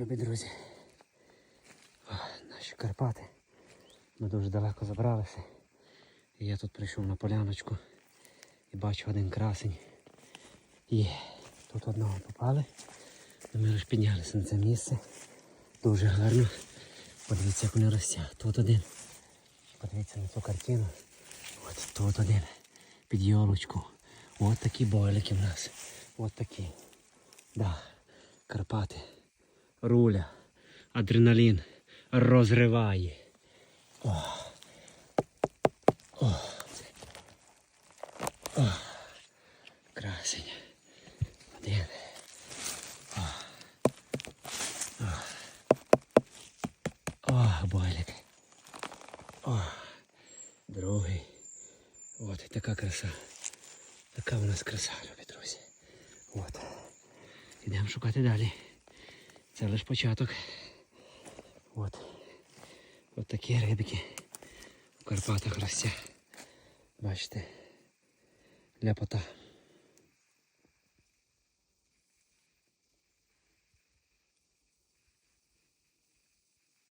Любі друзі, о, наші Карпати. Ми дуже далеко забралися. І я тут прийшов на поляночку і бачу один красень. І тут одного попали. Ми лише піднялися на це місце. Дуже гарно. Подивіться, як вони ростять. Тут один. Подивіться на цю картину. От тут один. Під йолочку. От такі бойлики в нас. От такі. Да. Карпати. Руля. Адреналін. Розриває. О. О. О. Красень. Один. О. О. О, бойлик. О. Другий. От така краса. Така у нас краса, любі друзі. От. Ідемо шукати далі. Це лише початок. От. От такі рибки в Карпатах росте. Бачите. Ляпота.